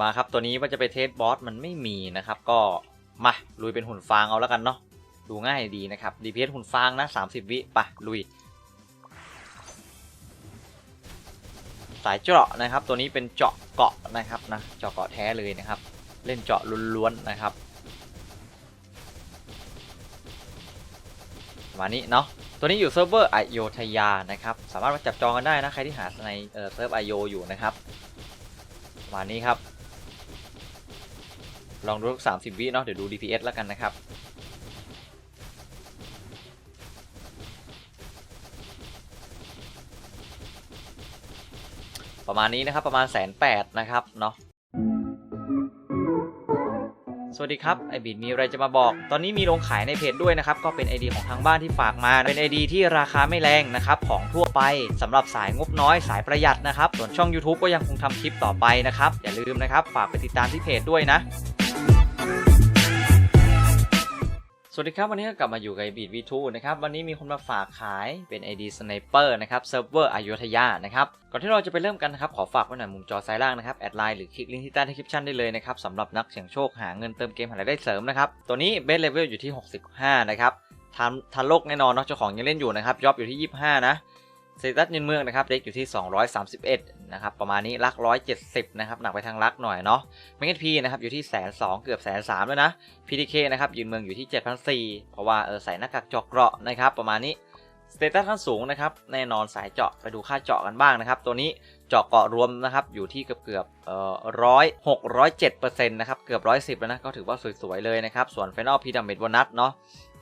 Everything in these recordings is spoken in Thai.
มาครับตัวนี้ว่าจะไปเทสบอสมันไม่มีนะครับ ก็มาลุยเป็นหุ่นฟางเอาแล้วกันเนาะดูง่ายดีนะครับ DPS หุ่นฟางนะ 30 วิไปลุย สายเจาะนะครับ ตัวนี้เป็นเจาะเกาะนะครับนะเจาะเกาะแท้เลยนะครับ เล่นเจาะล้วนๆนะครับมานี้เนาะตัวนี้อยู่เซิร์ฟเวอร์ไอโยธยานะครับสามารถมาจับจองกันได้นะใครที่หาในเอ่อเซิร์ฟไอโยอยู่นะครับมานี้ครับ ลองดูสักสามสิบวิเนาะเดี๋ยวดู DPS แล้วกันนะครับประมาณนี้นะครับประมาณแสนแปดนะครับเนาะสวัสดีครับไอบิดมีอะไรจะมาบอก ตอนนี้มีลงขายในเพจด้วยนะครับ ก็เป็น ID ของทางบ้านที่ฝากมา เป็น ID ที่ราคาไม่แรงนะครับ ของทั่วไปสำหรับสายงบน้อยสายประหยัดนะครับ ส่วนช่อง YouTube ก็ยังคงทำคลิปต่อไปนะครับ อย่าลืมนะครับ ฝากไปติดตามที่เพจด้วยนะ สวัสดีครับวันนี้ก็กลับมาอยู่กับบีดวีทูนะครับวันนี้มีคนมาฝากขายเป็น ID Sniper นะครับเซิร์ฟเวอร์อยุธยานะครับก่อนที่เราจะไปเริ่มกันนะครับขอฝากไว้หน่อยมุมจอซ้ายล่างนะครับแอดไลน์หรือคลิกลิงก์ที่ใต้ดีคลิปชันได้เลยนะครับสำหรับนักเสี่ยงโชคหาเงินเติมเกมหารายได้เสริมนะครับตัวนี้เบสเลเวลอยู่ที่ 65 นะครับทันทันโลกแน่นอนเนาะเจ้าของยังเล่นอยู่นะครับยอบอยู่ที่ 25 นะ เซตัสเงินเมืองนะครับเด็กอยู่ที่ 231นะครับประมาณนี้ลัก 170นะครับหนักไปทางลักหน่อยเนาะเมกพีนะครับอยู่ที่แสนสองเกือบแสนสามแล้วนะพีทีเคนะครับยืนเมืองอยู่ที่7,400เพราะว่าเออใส่หน้ากากจอกเกราะนะครับประมาณนี้ สเตตัสขั้นสูงนะครับแน่นอนสายเจาะไปดูค่าเจาะกันบ้างนะครับ ตัวนี้เจาะเกาะรวมนะครับอยู่ที่เกือบเกือบเอ่อร้อยหกร้อยเจ็ดเปอร์เซ็นต์นะครับเกือบร้อยสิบแล้วนะก็ถือว่าสวยๆเลยนะครับส่วน Final P Damage Bonus เนาะ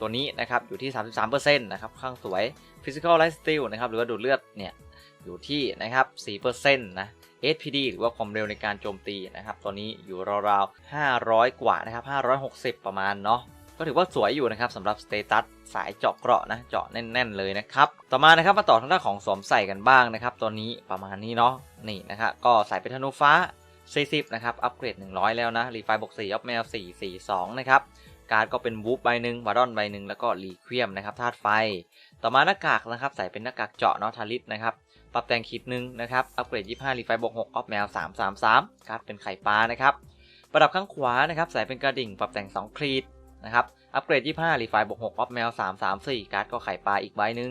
ตัวนี้นะครับอยู่ที่33%นต์นะครับข้างสวย Physical Life Steal นะครับหรือว่าดูดเลือดเนี่ยอยู่ที่นะครับ4%นต์นะ SPD หรือว่าความเร็วในการโจมตีนะครับตัวนี้อยู่ราวๆ500 กว่านะครับ560 ประมาณเนาะ ก็ถือว่าสวยอยู่นะครับสำหรับสเตตัสสายเจาะเกราะนะเจาะแน่น ๆ เลยนะครับ ต่อมานะครับมาต่อทางด้านของสวมใส่กันบ้างนะครับตัวนี้ประมาณนี้เนาะนี่นะครับก็ใส่เป็นธนูฟ้า 40 นะครับ อัปเกรด 100 แล้วนะรีไฟบวก4อัพแมว442 นะครับ การดก็เป็นวูฟใบหนึ่งวารอนใบหนึ่งแล้วก็รีเคียมนะครับธาตุไฟ ต่อมาหน้ากากนะครับใส่เป็นหน้ากากเจาะเนาะทาริสนะครับปรับแต่งขีดหนึ่งนะครับอัปเกรด 25 รีไฟบวก6ออฟแมว333การ์ดเป็นไข่ปลานะครับประดับข้างขวานะครับใส่เป็นกระดิ่งปรับแต่ง 2ครีด นะครับอัปเกรด 25รีไฟบวก6ออฟแมว 334 การ์ดก็ไข่ปลาอีกใบหนึ่ง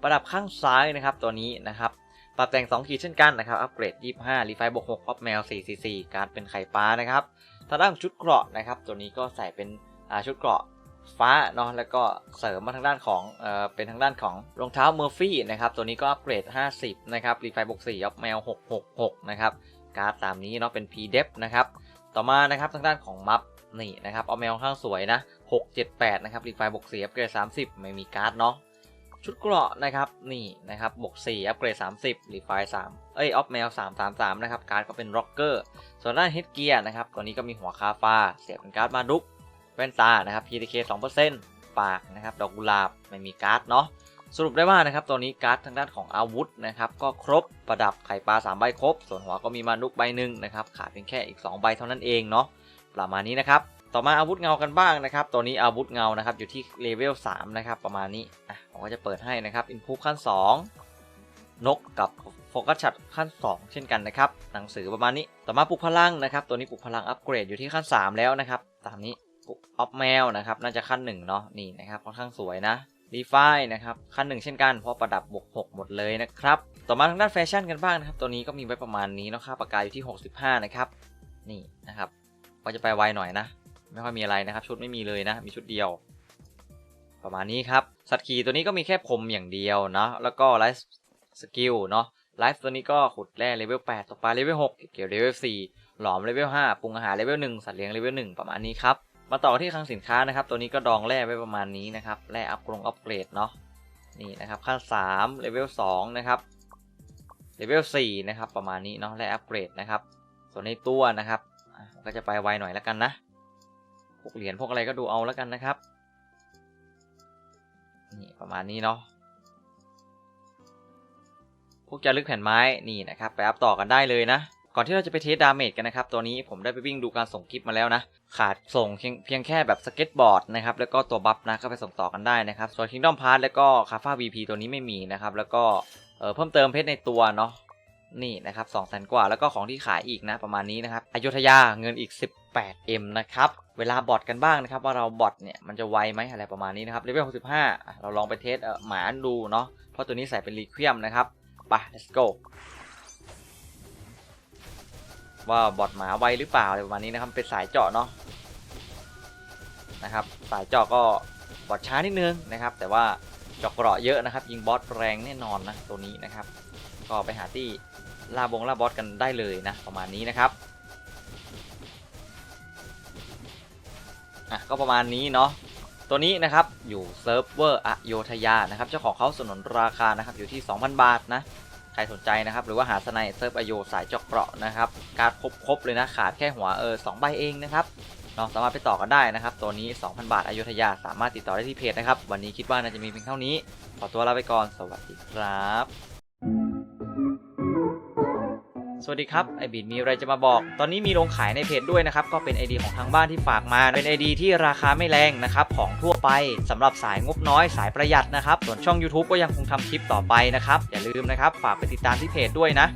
ประดับข้างซ้ายนะครับตัวนี้นะครับปรับแต่ง 2 ขีดเช่นกันนะครับอัปเกรด 25รีไฟบวก6ออฟแมว 444 การ์ดเป็นไข่ปลานะครับทางด้านชุดเกราะนะครับตัวนี้ก็ใส่เป็นชุดเกราะฟ้าเนาะแล้วก็เสริมมาทางด้านของเอ่อเป็นทางด้านของรองเท้าเมอร์ฟี่นะครับตัวนี้ก็อัปเกรด 50 นะครับรีไฟบวก4ออฟแมว 666 นะครับการ์ดตามนี้เนาะเป็น p d e p นะครับต่อมานะครับทางด้านของมัฟ นี่นะครับ เอาแมวข้างสวยนะ 678 นะครับรีไฟบวก4อัปเกรด 30 ไม่มีการ์ดเนาะชุดเกราะนะครับนี่นะครับบวก4อัปเกรด 30รีไฟ3เอ้ยออฟแมว 333 นะครับการ์ดก็เป็นร็อกเกอร์ส่วนด้านเฮดเกียร์นะครับตัวนี้ก็มีหัวคาฟาเสียบเป็นการ์ดมาดุกแว่นตานะครับ PTK 2%ปากนะครับดอกกุหลาบไม่มีการ์ดเนาะสรุปได้ว่านะครับตัวนี้การ์ดทางด้านของอาวุธนะครับก็ครบประดับไข่ปลา3ใบครบ ส่วนหัวก็มีมานุกใบหนึ่งนะครับขาดเพียงแค่อีก 2 ใบเท่านั้นเองเนาะ ประมาณนี้นะครับ ต่อมาอาวุธเงากันบ้างนะครับ ตัวนี้อาวุธเงานะครับอยู่ที่เลเวล3นะครับประมาณนี้อะผมก็จะเปิดให้นะครับอินพุขั้น 2 นกกับโฟกัสชัดขั้น 2 เช่นกันนะครับ หนังสือประมาณนี้ ต่อมาปลุกพลังนะครับ ตัวนี้ปลุกพลังอัปเกรดอยู่ที่ขั้น 3 แล้วนะครับตามนี้ออฟแมวนะครับน่าจะขั้นหนึ่งเนาะนี่นะครับค่อนข้างสวยนะรีไฟนะครับขั้นหนึ่งเช่นกันเพราะประดับบวก6หมดเลยนะครับต่อมาทางด้านแฟชั่นกันบ้างนะครับ ตัวนี้ก็มีไว้ประมาณนี้เนาะค่าปากกาอยู่ที่ 65 นะครับ นี่นะครับ ก็จะไปไวหน่อยนะ ไม่ค่อยมีอะไรนะครับ ชุดไม่มีเลยนะ มีชุดเดียว ประมาณนี้ครับ สัตว์ขี่ตัวนี้ก็มีแค่พรมอย่างเดียวเนาะแล้วก็ไลฟ์สกิลเนาะไลฟ์ตัวนี้ก็ขุดแร่เลเวล8ตกปลาเลเวล6เกี่ยวเลเวล4หลอมเลเวล5ปรุงอาหารเลเวล1สัตว์เลี้ยงเลเวล1ประมาณนี้ครับ มาต่อที่คลังสินค้านะครับ ตัวนี้ก็ดองแร่ไว้ประมาณนี้นะครับ แร่อัพกรงอัพเกรดเนาะ นี่นะครับขั้น3เลเวล2นะครับ เลเวล4นะครับประมาณนี้เนาะ แร่อัพเกรดนะครับ ส่วนในตัวนะครับ ก็จะไปไวหน่อยแล้วกันนะ พวกเหรียญพวกอะไรก็ดูเอาแล้วกันนะครับ นี่ประมาณนี้เนาะ พวกจารึกแผ่นไม้นี่นะครับไปอัพต่อกันได้เลยนะ ก่อนที่เราจะไปเทสดาเมจกันนะครับ ตัวนี้ผมได้ไปวิ่งดูการส่งคลิปมาแล้วนะ ขาดส่งเพียงแค่แบบสเก็ตบอร์ดนะครับ แล้วก็ตัวบัฟนะก็ไปส่งต่อกันได้นะครับ ส่วน Kingdom Pass แล้วก็คาฟ้า VP ตัวนี้ไม่มีนะครับ แล้วก็เเพิ่มเติมเพชรในตัวเนาะ นี่นะครับ2 0 0แสนกว่าแล้วก็ของที่ขายอีกนะประมาณนี้นะครับอยุธยาเงินอีก 18M นะครับ เวลาบอทกันบ้างนะครับ ว่าเราบอทเนี่ยมันจะไวไหมอะไรประมาณนี้นะครับเลเวล65 เราลองไปเทสหมาดูเนาะเพราะตัวนี้ใส่เป็นรีเควียมนะครับไป let's go ว่าบอทหมาไวหรือเปล่าอะไรประมาณนี้นะครับเป็นสายเจาะเนาะนะครับสายเจาะก็บอทช้านิดนึงนะครับ แต่ว่าเจาะเกราะเยอะนะครับ ยิงบอสแรงแน่นอนนะตัวนี้นะครับ ก็ไปหาที่ล่าบงล่าบอสกันได้เลยนะประมาณนี้นะครับอะก็ประมาณนี้เนาะตัวนี้นะครับอยู่เซิร์ฟเวอร์อโยธยานะครับเจ้าของเขาสนนราคานะครับอยู่ที่ 2,000 บาทนะใครสนใจนะครับหรือว่าหาสไนเซิร์ฟอโยสายเจาะเกราะนะครับการครบครบเลยนะขาดแค่หัวเออสองใบเองนะครับเนาะสามารถไปต่อกันได้นะครับ ตัวนี้ 2,000 บาทอโยธยาสามารถติดต่อได้ที่เพจนะครับ วันนี้คิดว่าน่าจะมีเพียงเท่านี้ ขอตัวลาไปก่อนสวัสดีครับ วัสดีครับไอบิดมีอะไรจะมาบอก ตอนนี้มีลงขายในเพจด้วยนะครับ ก็เป็น ID ของทางบ้านที่ฝากมา เป็น ID ที่ราคาไม่แรงนะครับ ของทั่วไปสำหรับสายงบน้อยสายประหยัดนะครับ ส่วนช่อง YouTube ก็ยังคงทำคลิปต่อไปนะครับ อย่าลืมนะครับ ฝากไปติดตามที่เพจด้วยนะ